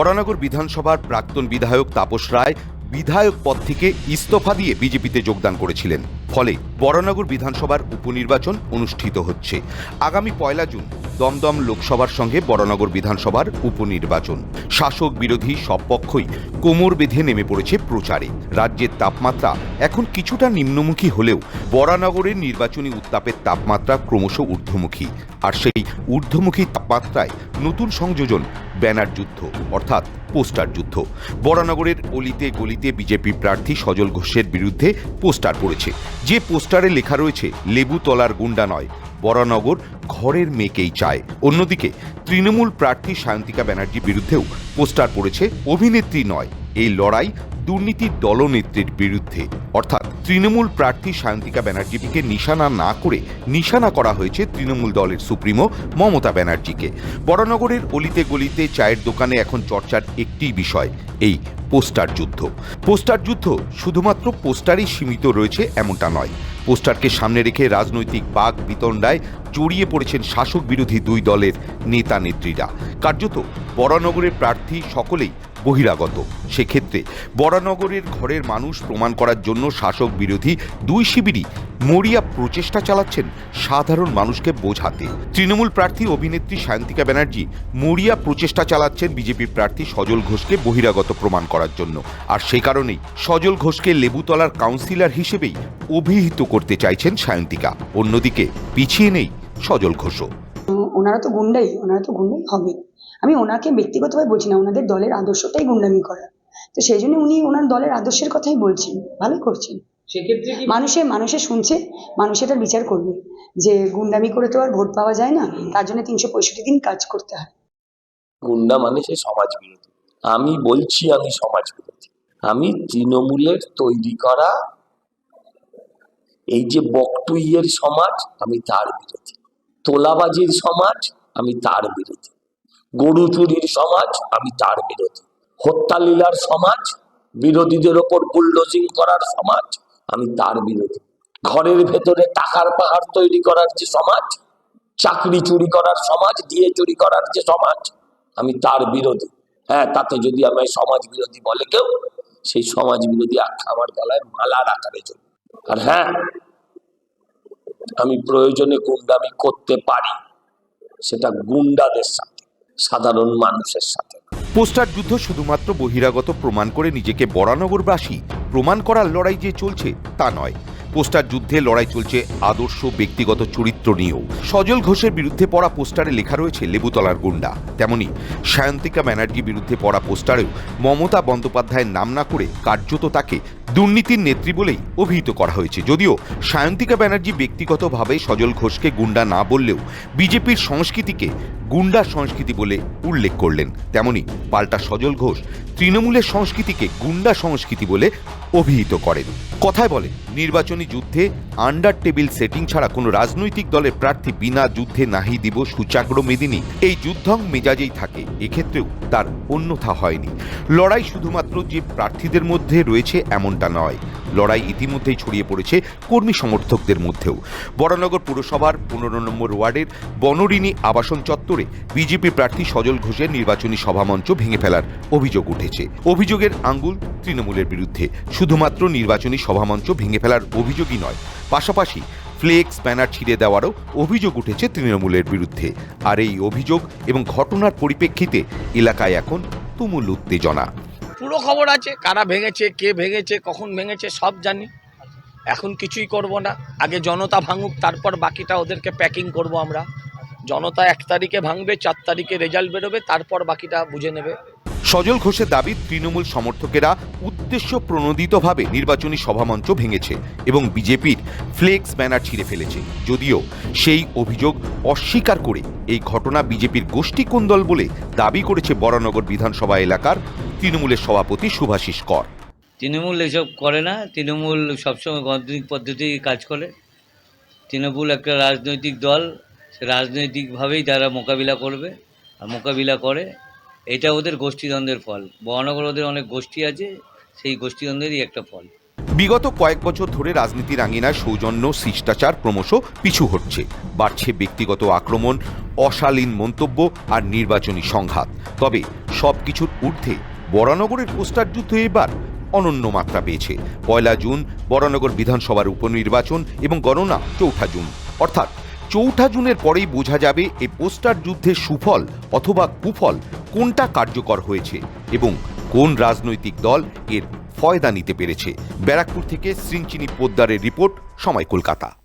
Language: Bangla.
বরানগর বিধানসভার প্রাক্তন বিধায়ক তাপস রায় বিধায়ক পদ থেকে ইস্তফা দিয়ে বিজেপিতে যোগদান করেছিলেন। ফলে বরানগর বিধানসভার উপনির্বাচন অনুষ্ঠিত হচ্ছে। আগামী পয়লা জুন দমদম লোকসভার সঙ্গে বরানগর বিধানসভার উপনির্বাচন। শাসক বিরোধী সব পক্ষই কোমর বেঁধে নেমে পড়েছে প্রচারে। রাজ্যের তাপমাত্রা এখন কিছুটা নিম্নমুখী হলেও বরানগরের নির্বাচনী উত্তাপের তাপমাত্রা ক্রমশ ঊর্ধ্বমুখী। আর সেই ঊর্ধ্বমুখী তাপমাত্রায় নতুন সংযোজন ব্যানার যুদ্ধ অর্থাৎ পোস্টার যুদ্ধ। বরানগরের অলিতে গলিতে বিজেপি প্রার্থী সজল ঘোষের বিরুদ্ধে পোস্টার পড়েছে। যে পোস্টারে লেখা রয়েছে, লেবু তলার গুন্ডা নয় বরানগর ঘরের মেয়েকেই চায়। অন্যদিকে, তৃণমূল প্রার্থী সায়ন্তিকা ব্যানার্জির বিরুদ্ধেও পোস্টার পড়েছে, অভিনেত্রী নয় এই লড়াই দুর্নীতির দলনেত্রীর বিরুদ্ধে। অর্থাৎ তৃণমূল প্রার্থী সায়ন্তিকা ব্যানার্জিকে নিশানা না করে নিশানা করা হয়েছে তৃণমূল দলের সুপ্রিমো মমতা ব্যানার্জিকে। বরানগরের অলিতে গলিতে চায়ের দোকানে এখন চর্চার একটি বিষয়, এই পোস্টার যুদ্ধ। পোস্টার যুদ্ধ শুধুমাত্র পোস্টারেই সীমিত রয়েছে এমনটা নয়। পোস্টারকে সামনে রেখে রাজনৈতিক বাঘ বিতণ্ডায় জড়িয়ে পড়েছেন শাসক বিরোধী দুই দলের নেতা নেত্রীরা কার্যত বরানগরের প্রার্থী সকলেই বহিরাগত। সেক্ষেত্রে বরানগরের ঘরের মানুষ প্রমাণ করার জন্য শাসক বিরোধী দুই শিবিরই মরিয়া প্রচেষ্টা চালাচ্ছেন সাধারণ মানুষকে বোঝাতে। তৃণমূল প্রার্থী অভিনেত্রী সায়ন্তিকা ব্যানার্জি মরিয়া প্রচেষ্টা চালাচ্ছেন বিজেপি প্রার্থী সজল ঘোষকে বহিরাগত প্রমাণ করার জন্য। আর সে কারণেই সজল ঘোষকে লেবুতলার কাউন্সিলর হিসেবেই অভিহিত করতে চাইছেন সায়ন্তিকা। অন্যদিকে পিছিয়ে নেই সজল ঘোষও। ওনারা তো গুন্ডাই, ওনারা তো গুন্ডাই হবে। আমি ওনাকে ব্যক্তিগতভাবে বলছি না ওনাদের দলের আদর্শটাই গুন্ডামি করা। তো সেই জন্য উনি ওনার দলের আদর্শের কথাই বলছেন ভালো করছেন। সেক্ষেত্রে কি মানুষে মানুষে শুনছে মানুষ এটার বিচার করবে যে গুন্ডামি করে তো আর ভোট পাওয়া যায় না তার জন্য তিনশো পঁয়ষট্টি দিন কাজ করতে হয়। গুন্ডা মানে সে সমাজ বিরোধী আমি বলছি আমি সমাজ বিরোধী আমি তৃণমূলের তৈরি করা এই যে বকটুইয়ের সমাজ আমি তার বিরোধী। তোলাবাজির সমাজ আমি তার বিরোধী। গরু চুরির সমাজ, আমি তার বিরোধী। হত্যা লীলার সমাজ, বিরোধীদের ওপর বুলডোজিং করার সমাজ, আমি তার বিরোধী। ঘরের ভেতরে টাকার পাহাড় তৈরি করার যে সমাজ, চাকরি চুরি করার সমাজ দিয়ে চুরি করার যে সমাজ, আমি তার বিরোধী। হ্যাঁ তাতে যদি আমায় সমাজ বিরোধী বলে কেউ, সেই সমাজ বিরোধী আখ্যা আমার গলায় মালার আকারে চলবে। আর হ্যাঁ আমি প্রয়োজনে গুন্ডামি করতে পারি, সেটা গুন্ডাদের সাথে। সাধারণ মানুষের সাথে। পোস্টার যুদ্ধ শুধুমাত্র বহিরাগত প্রমাণ করে নিজেকে বরানগরবাসী প্রমাণ করার লড়াই যে চলছে তা নয়। পোস্টার যুদ্ধে লড়াই চলছে আদর্শ ব্যক্তিগত চরিত্র নিয়েও। সজল ঘোষের বিরুদ্ধে পড়া পোস্টারে লেখা রয়েছে লেবুতলার গুন্ডা। তেমনি সায়ন্তিকা ব্যানার্জি বিরুদ্ধে পড়া পোস্টারেও মমতা বন্দ্যোপাধ্যায়ের নাম না করে কার্যত তাকে দুর্নীতির নেত্রী বলেই অভিহিত করা হয়েছে। যদিও সায়ন্তিকা ব্যানার্জি ব্যক্তিগতভাবে সজল ঘোষকে গুন্ডা না বললেও বিজেপির সংস্কৃতিকে গুন্ডা সংস্কৃতি বলে উল্লেখ করলেন। তেমনি পাল্টা সজল ঘোষ তৃণমূলের সংস্কৃতিকে গুন্ডা সংস্কৃতি বলে অভিহিত করেন। কথায় বলে নির্বাচনী যুদ্ধে আন্ডার টেবিল সেটিং ছাড়া কোনো রাজনৈতিক দলের প্রার্থী বিনা যুদ্ধে নাহি দিব সুচাগ্র মেদিনী। এই যুদ্ধং মেজাজেই থাকে, এক্ষেত্রেও তার অন্যথা হয়নি। লড়াই শুধুমাত্র যে প্রার্থীদের মধ্যে রয়েছে এমনটা নয় লড়াই ইতিমধ্যেই ছড়িয়ে পড়েছে কর্মী সমর্থকদের মধ্যেও। বরানগর পুরসভার পনেরো নম্বর ওয়ার্ডের বনরিনী আবাসন চত্বরে বিজেপি প্রার্থী সজল ঘোষের নির্বাচনী সভামঞ্চ ভেঙে ফেলার অভিযোগ উঠেছে। অভিযোগের আঙ্গুল তৃণমূলের বিরুদ্ধে। শুধুমাত্র নির্বাচনী সভামঞ্চ ভেঙে ফেলার অভিযোগই নয়, পাশাপাশি ফ্লেক্স, ব্যানার ছিঁড়ে দেওয়ারও অভিযোগ উঠেছে তৃণমূলের বিরুদ্ধে। আর এই অভিযোগ এবং ঘটনার পরিপ্রেক্ষিতে এলাকায় এখন তুমুল উত্তেজনা। পুরো খবর আছে, কারা ভেঙেছে, কে ভেঙেছে, কখন ভেঙেছে, সব জানি। এখন কিছুই করব না। আগে জনতা ভাঙুক, তারপর বাকিটা ওদেরকে প্যাকিং করব আমরা। জনতা এক তারিখে ভাঙবে, চার তারিখে রেজাল্ট বেরোবে, তারপর বাকিটা বুঝে নেবে। সজল ঘোষের দাবি, তৃণমূল সমর্থকেরা উদ্দেশ্য প্রণোদিতভাবে নির্বাচনী সভামঞ্চ ভেঙেছে এবং বিজেপির ফ্লেক্স ব্যানার ছিঁড়ে ফেলেছে। যদিও সেই অভিযোগ অস্বীকার করে এই ঘটনা বিজেপির গোষ্ঠী কোন্দল বলে দাবি করেছে বরানগর বিধানসভা এলাকার তৃণমূলের সভাপতি শুভাশিস কর। তৃণমূল এসব করে না। তৃণমূল সবসময় গণতান্ত্রিক পদ্ধতি কাজ করে। তৃণমূল একটা রাজনৈতিক দল। রাজনৈতিকভাবেই তারা মোকাবিলা করবে। আর মোকাবিলা করে এটা ওদের গোষ্ঠীদ্বন্দ্বের ফল। মহানগর ওদের অনেক গোষ্ঠী আছে, সেই গোষ্ঠীদ্বন্দ্বেরই একটা ফল। বিগত কয়েক বছর ধরে রাজনীতির আঙিনায় সৌজন্য, শিষ্টাচার ক্রমশ পিছু হচ্ছে বাড়ছে ব্যক্তিগত আক্রমণ, অশালীন মন্তব্য আর নির্বাচনী সংঘাত। তবে সব কিছুর ঊর্ধ্বে বরানগরের পোস্টার যুদ্ধ এবার অনন্য মাত্রা পেয়েছে। পয়লা জুন, বরানগর বিধানসভার উপনির্বাচন এবং গণনা চৌঠা জুন। অর্থাৎ চৌঠা জুনের পরেই বোঝা যাবে এই পোস্টার যুদ্ধের সুফল অথবা কুফল কোনটা কার্যকর হয়েছে এবং কোন রাজনৈতিক দল এর ফয়দা নিতে পেরেছে? ব্যারাকপুর থেকে শ্রীঞ্চিনী পোদ্দারের রিপোর্ট সময় কলকাতা।